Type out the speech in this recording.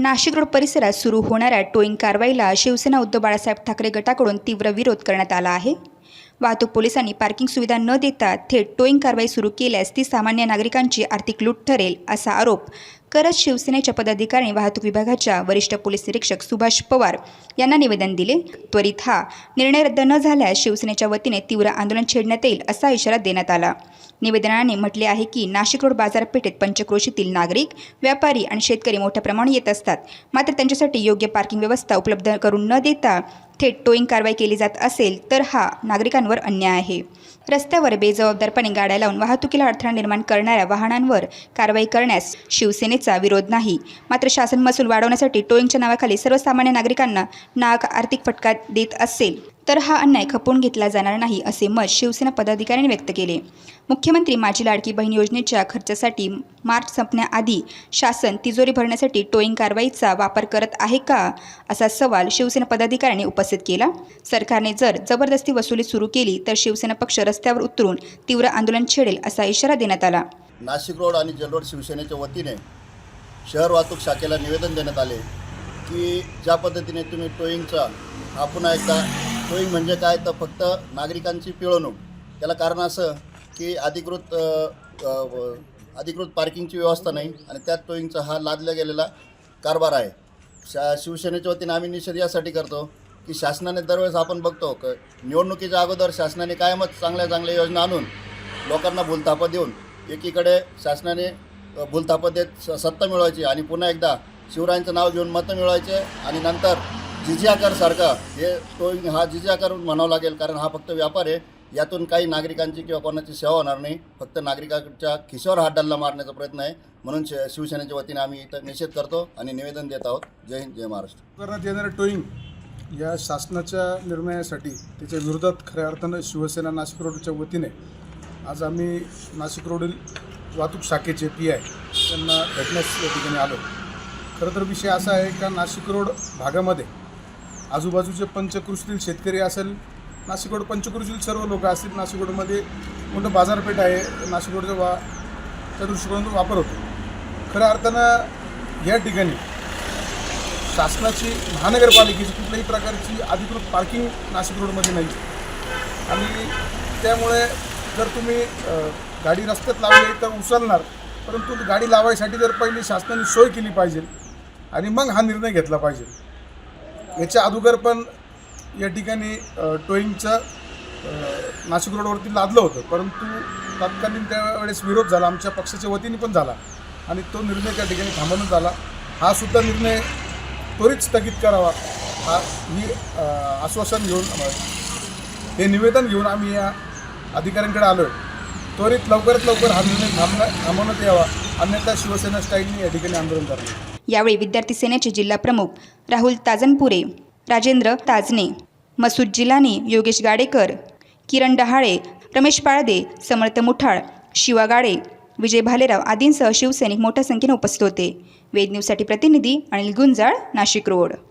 Nashik road परिसरात सुरू होणाऱ्या टोईंग कारवाईला शिवसेना उद्धव बाळासाहेब ठाकरे गटाकडून तीव्र विरोध करण्यात आला आहे. वाहतूक पोलिसांनी पार्किंग सुविधा न देता थेट टोईंग कारवाई सुरू केल्यास ती सामान्य नागरिकांची आर्थिक लूट ठरेल असा आरोप करत शिवसेनेच्या पदाधिकारी वाहतूक विभागाच्या वरिष्ठ पोलीस निरीक्षक सुभाष पवार यांना निवेदन दिले. त्वरित हा निर्णय रद्द न झाल्यास शिवसेनेच्या वतीने तीव्र आंदोलन छेडण्यात येईल असा इशारा देण्यात आला. निवेदनाने म्हटले आहे की नाशिक रोड बाजारपेठेत पंचक्रोशीतील नागरिक व्यापारी आणि शेतकरी मोठ्या प्रमाणात येत असतात. मात्र त्यांच्यासाठी योग्य पार्किंग व्यवस्था उपलब्ध करून न देता थेट टोईंग कारवाई केली जात असेल तर हा नागरिकांवर अन्याय आहे. रस्त्यावर बेजबाबदारपणे गाड्या लावून वाहतुकीला अडथळा निर्माण करणाऱ्या वाहनांवर कारवाई करण्यास शिवसेनेचा विरोध नाही. मात्र शासन महसूल वाढवण्यासाठी टोईंगच्या नावाखाली सर्वसामान्य नागरिकांना नाग आर्थिक फटका देत असेल. तर हा अन्याय खपवून घेतला जाणार नाही असे मत शिवसेना पदाधिकाऱ्यांनी व्यक्त केले. मुख्यमंत्री माझी लाडकी बहीण योजनेच्या खर्चासाठी मार्च संपण्याआधी शासन तिजोरी भरण्यासाठी टोईंग कारवाईचा वापर करत आहे का असा सवाल शिवसेना पदाधिकाऱ्यांनी उपस्थित केला. सरकारने जर जबरदस्ती वसुली सुरू केली तर शिवसेना पक्ष रस्त्यावर उतरून तीव्र आंदोलन छेडेल असा इशारा देण्यात आला. नाशिक रोड आणि जलरोड शिवसेनेच्या वतीने शहर वाहतूक शाखेला निवेदन देण्यात आले की ज्या पद्धतीने तुम्ही टोईंगचा आपण एकदा टोईंग म्हणजे काय? तर फक्त नागरिकांची पिळवणूक. त्याला कारण असं की अधिकृत अधिकृत पार्किंगची व्यवस्था नाही आणि त्यात टोईंगचा हा लादला गेलेला कारभार आहे. शा शिवसेनेच्या वतीने आम्ही निषेध यासाठी करतो की शासनाने दरवेळेस आपण बघतो क निवडणुकीच्या अगोदर शासनाने कायमच चांगल्या चांगल्या योजना आणून लोकांना भूलथापं देऊन एकीकडे शासनाने भूलथापं देत स- सत्ता मिळवायची आणि पुन्हा एकदा शिवरायांचं नाव घेऊन मतं मिळवायचे आणि नंतर जिजियाकर सारखा हे तो हा जिजियाकर म्हणावं लागेल कारण हा फक्त व्यापार आहे. यातून काही नागरिकांची किंवा कोणाची सेवा होणार नाही. फक्त नागरिकांच्या खिशावर हात डल्ला मारण्याचा प्रयत्न आहे. म्हणून शि शिवसेनेच्या वतीने आम्ही इथं निषेध करतो आणि निवेदन देत आहोत. जय हिंद जय महाराष्ट्र. करण्यात येणारं टोईंग या शासनाच्या निर्णयासाठी त्याच्या विरोधात खऱ्या अर्थानं शिवसेना नाशिक रोडच्या वतीने आज आम्ही नाशिक रोडील वाहतूक शाखेचे पी आय त्यांना भेटण्यास या ठिकाणी आलो. खरं तर विषय असा आहे का नाशिक रोड भागामध्ये आजूबाजूचे पंचकृषीतील शेतकरी असेल नाशिक रोड पंचकृषीतील सर्व लोक असतील नाशिक रोडमध्ये मोठं बाजारपेठ आहे नाशिक रोडचा वा त्या दृष्टिकोनातून वापर होतो. खऱ्या अर्थानं या ठिकाणी शासनाची महानगरपालिकेची कुठल्याही प्रकारची अधिकृत पार्किंग नाशिक रोडमध्ये नाही आणि त्यामुळे जर तुम्ही गाडी रस्त्यात लावली तर उचलणार परंतु गाडी लावायसाठी जर पहिली शासनाने सोय केली पाहिजे आणि मग हा निर्णय घेतला पाहिजे. याच्या अगोदर पण या ठिकाणी टोईंगचं नाशिक रोडवरती लादलं होतं. परंतु तत्कालीन त्यावेळेस विरोध झाला. आमच्या पक्षाच्या वतीने पण झाला. आणि तो निर्णय त्या ठिकाणी थांबवण्यात आला हा सुद्धा निर्णय त्वरित स्थगित करावा. हा ही आश्वासन घेऊन हे निवेदन घेऊन आम्ही या अधिकाऱ्यांकडे आलो आहे त्वरित लवकरात लवकर हा निर्णय थांबण्या थांबवण्यात यावा. अन्यथा शिवसेना स्टाईलने या ठिकाणी आंदोलन करणार. यावेळी विद्यार्थी सेनेचे जिल्हा प्रमुख राहुल ताजनपुरे राजेंद्र ताजने मसूद जिलानी योगेश गाडेकर किरण डहाळे रमेश पाळदे समर्थ मुठाळ शिवा गाडे विजय भालेराव आदींसह शिवसैनिक मोठ्या संख्येने उपस्थित होते. वेद न्यूजसाठी प्रतिनिधी अनिल गुंजाळ नाशिक रोड.